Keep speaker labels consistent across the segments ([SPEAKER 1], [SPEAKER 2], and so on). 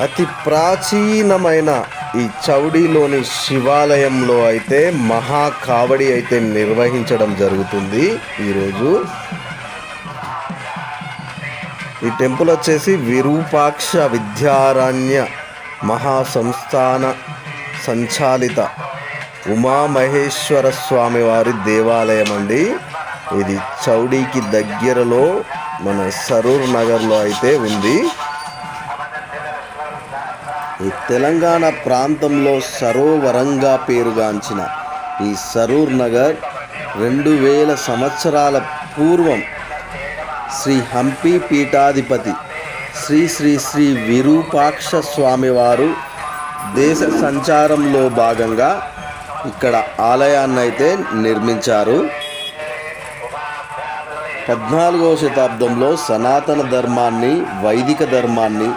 [SPEAKER 1] అతి ప్రాచీనమైన ఈ చౌడీలోని శివాలయంలో అయితే మహా కావడి అయితే నిర్వహించడం జరుగుతుంది ఈరోజు. ఈ టెంపుల్ వచ్చేసి విరూపాక్ష విద్యారణ్య మహాసంస్థాన సంచాలిత ఉమామహేశ్వర స్వామి వారి దేవాలయం అండి. ఇది చౌడీకి దగ్గరలో మన సరూర్ నగర్లో అయితే ఉంది. తెలంగాణ ప్రాంతంలో సరోవరంగా పేరుగాంచిన ఈ సరూర్ నగర్ రెండు వేల సంవత్సరాల పూర్వం శ్రీ హంపి పీఠాధిపతి శ్రీ శ్రీ శ్రీ విరూపాక్ష స్వామివారు దేశ సంచారంలో భాగంగా ఇక్కడ ఆలయాన్ని అయితే నిర్మించారు. పద్నాలుగవ శతాబ్దంలో సనాతన ధర్మాన్ని వైదిక ధర్మాన్ని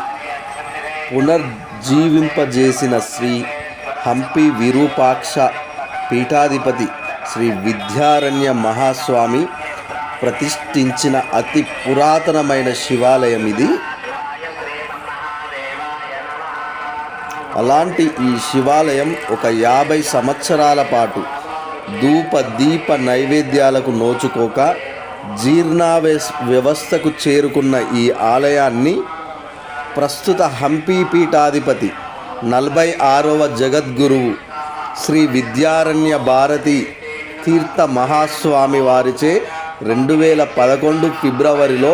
[SPEAKER 1] పునర్జీవింపజేసిన శ్రీ హంపి విరూపాక్ష పీఠాధిపతి శ్రీ విద్యారణ్య మహాస్వామి ప్రతిష్ఠించిన అతి పురాతనమైన శివాలయం ఇది. అలాంటి ఈ శివాలయం ఒక యాభై సంవత్సరాల పాటు ధూప దీప నైవేద్యాలకు నోచుకోక జీర్ణావే వ్యవస్థకు చేరుకున్న ఈ ఆలయాన్ని ప్రస్తుత హంపి పీఠాధిపతి నలభై ఆరవ జగద్గురువు శ్రీ విద్యారణ్య భారతి తీర్థ మహాస్వామి వారిచే రెండు వేల పదకొండు ఫిబ్రవరిలో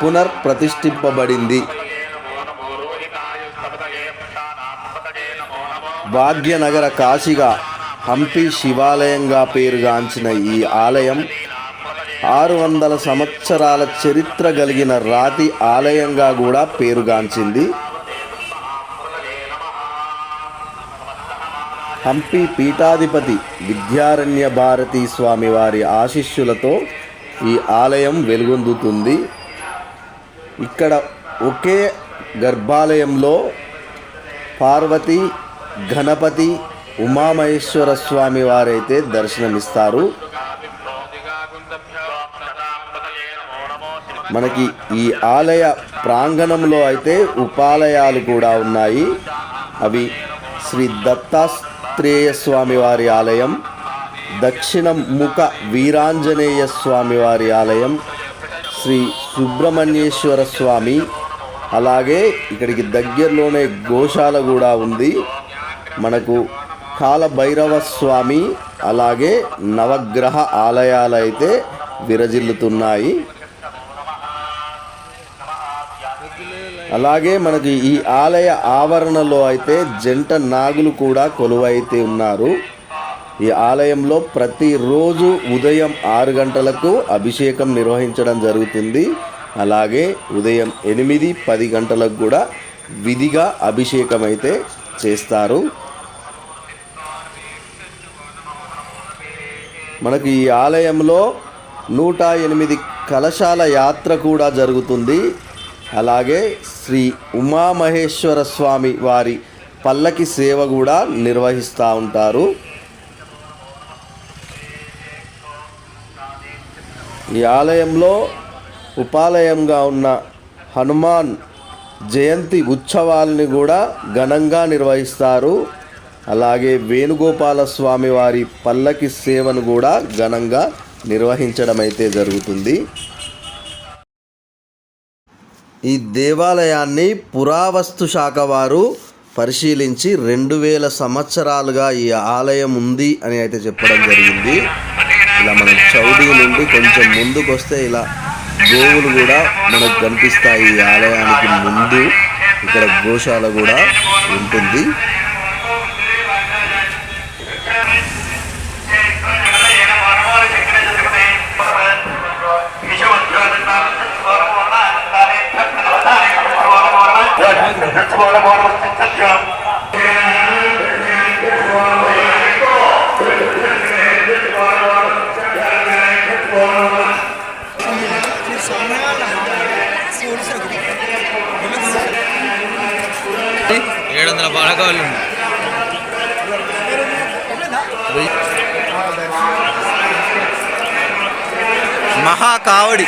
[SPEAKER 1] పునర్ప్రతిష్ఠింపబడింది. భాగ్యనగర కాశీగా హంపి శివాలయంగా పేరుగాంచిన ఈ ఆలయం ఆరు వందల సంవత్సరాల చరిత్ర కలిగిన రాతి ఆలయంగా కూడా పేరుగాంచింది. హంపి పీఠాధిపతి విద్యారణ్య భారతి స్వామి వారి ఆశిష్యులతో ఈ ఆలయం వెలుగొందుతుంది. ఇక్కడ ఒకే గర్భాలయంలో పార్వతి గణపతి ఉమామహేశ్వర స్వామి వారైతే దర్శనమిస్తారు. మనకి ఈ ఆలయ ప్రాంగణంలో అయితే ఉపాలయాలు కూడా ఉన్నాయి. అవి శ్రీ దత్తాత్రేయ స్వామి వారి ఆలయం దక్షిణ ముఖ వీరాంజనేయ స్వామి వారి ఆలయం శ్రీ సుబ్రహ్మణ్యేశ్వర స్వామి అలాగే ఇక్కడికి దగ్గరలోనే గోశాల కూడా ఉంది. మనకు కాలభైరవ స్వామి అలాగే నవగ్రహ ఆలయాలు అయితే విరజిల్లుతున్నాయి. అలాగే మనకి ఈ ఆలయ ఆవరణలో అయితే జంట నాగులు కూడా కొలువైతే ఉన్నారు. ఈ ఆలయంలో ప్రతిరోజు ఉదయం ఆరు గంటలకు అభిషేకం నిర్వహించడం జరుగుతుంది. అలాగే ఉదయం ఎనిమిది పది గంటలకు కూడా విధిగా అభిషేకం అయితే చేస్తారు. మనకి ఈ ఆలయంలో నూట ఎనిమిది కలశాల యాత్ర కూడా జరుగుతుంది. అలాగే శ్రీ ఉమామహేశ్వర స్వామి వారి పల్లకి సేవ కూడా నిర్వహిస్తూ ఉంటారు. ఈ ఆలయంలో ఉపాలయంగా ఉన్న హనుమాన్ జయంతి ఉత్సవాల్ని కూడా ఘనంగా నిర్వహిస్తారు. అలాగే వేణుగోపాల స్వామి వారి పల్లకి సేవను కూడా ఘనంగా నిర్వహించడం అయితే జరుగుతుంది. ఈ దేవాలయాన్ని పురావస్తు శాఖ వారు పరిశీలించి రెండు వేల సంవత్సరాలుగా ఈ ఆలయం ఉంది అని అయితే చెప్పడం జరిగింది. ఇలా మనం చౌడీ నుండి కొంచెం ముందుకు వస్తే ఇలా గోవులు కూడా మనకు కనిపిస్తాయి ఈ ఆలయానికి ముందు. ఇక్కడ గోశాల కూడా ఉంటుంది.
[SPEAKER 2] ఏడు వందల బాలకాళ్ళు మహాకావడి.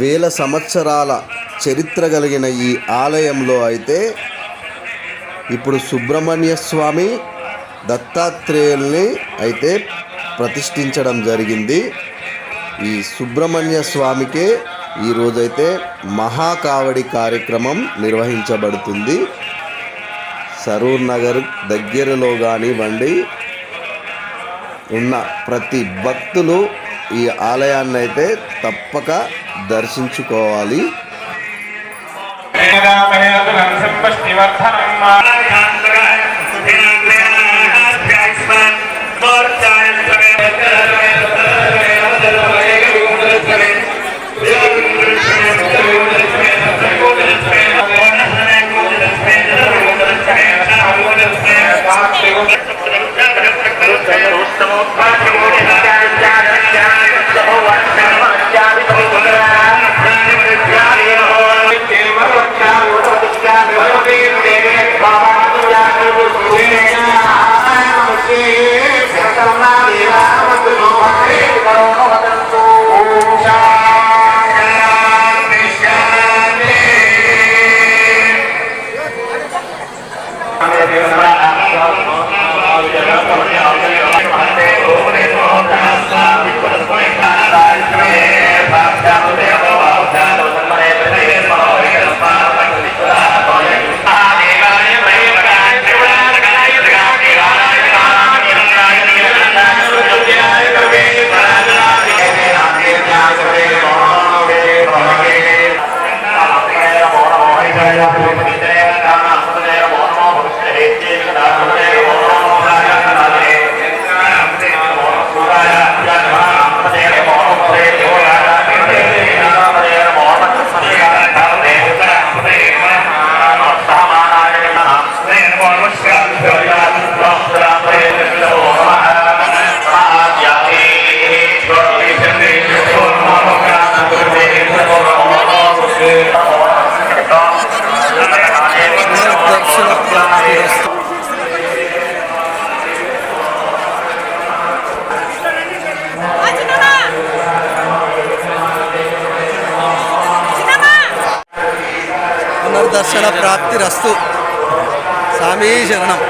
[SPEAKER 1] వేల సంవత్సరాల చరిత్ర కలిగిన ఈ ఆలయంలో అయితే ఇప్పుడు సుబ్రహ్మణ్య స్వామి దత్తాత్రేయుల్ని అయితే ప్రతిష్ఠించడం జరిగింది. ఈ సుబ్రహ్మణ్య స్వామికే ఈరోజైతే మహాకావడి కార్యక్రమం నిర్వహించబడుతుంది. సరూర్ నగర్ దగ్గరలో కానివ్వండి ఉన్న ప్రతి భక్తులు ఈ ఆలయాన్ని అయితే తప్పక దర్శించుకోవాలి.
[SPEAKER 3] আমি
[SPEAKER 4] పునర్దర్శన ప్రాప్తి రస్తు. స్వామి శరణం.